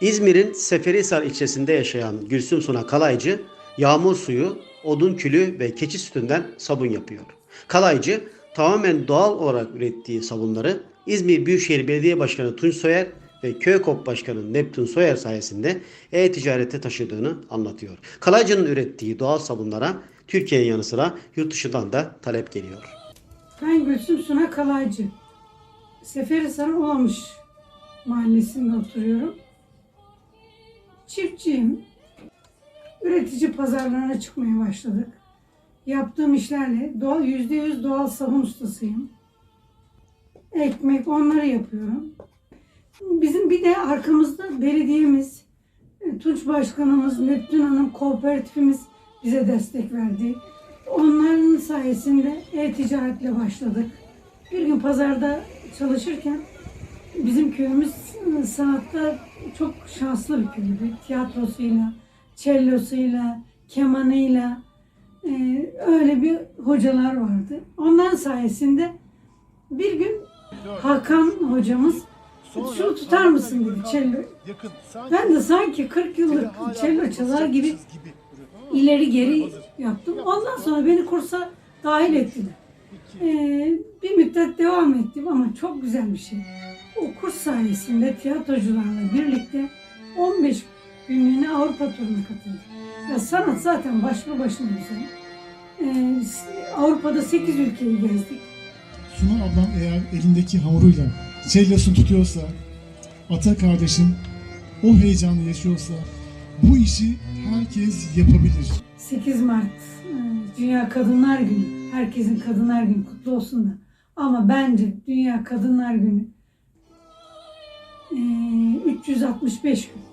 İzmir'in Seferihisar ilçesinde yaşayan Gülsüm Suna Kalaycı, yağmur suyu, odun külü ve keçi sütünden sabun yapıyor. Kalaycı, tamamen doğal olarak ürettiği sabunları İzmir Büyükşehir Belediye Başkanı Tunç Soyer ve Köykop Başkanı Neptün Soyer sayesinde e-ticarete taşıdığını anlatıyor. Kalaycı'nın ürettiği doğal sabunlara Türkiye'nin yanı sıra yurt dışından da talep geliyor. Ben Gülsüm Suna Kalaycı. Seferihisar Olamış mahallesinde oturuyorum. Çiftçiyim. Üretici pazarlarına çıkmaya başladık. Yaptığım işlerle doğal, %100 doğal sabun ustasıyım. Ekmek onları yapıyorum. Bizim bir de arkamızda belediyemiz, e, Tunç Başkanımız, Neptün Hanım kooperatifimiz bize destek verdi. Onların sayesinde e-ticaretle başladık. Bir gün pazarda çalışırken bizim köyümüz sanatta çok şanslı bir köydü. Tiyatrosuyla, çellosuyla, kemanıyla e, öyle bir hocalar vardı. Onların sayesinde bir gün Hakan hocamız şunu tutar mısın dedi cello. Ben de sanki 40 yıllık cello çalar gibi ileri geri yaptım. Ondan sonra beni kursa dahil ettiler. Ee, bir müddet devam ettim ama çok güzel bir şey. O kurs sayesinde tiyatrocularla birlikte 15 günlüğüne Avrupa turuna katıldım. Ya sanat zaten başlı başına güzel. Ee, Avrupa'da 8 ülkeyi gezdik. Suna ablam eğer elindeki hamuruyla cellosunu tutuyorsa, ata kardeşim o heyecanı yaşıyorsa bu işi herkes yapabilir. 8 Mart e, Dünya Kadınlar Günü. Herkesin Kadınlar Günü kutlu olsun da. Ama bence Dünya Kadınlar Günü e, 365 gün.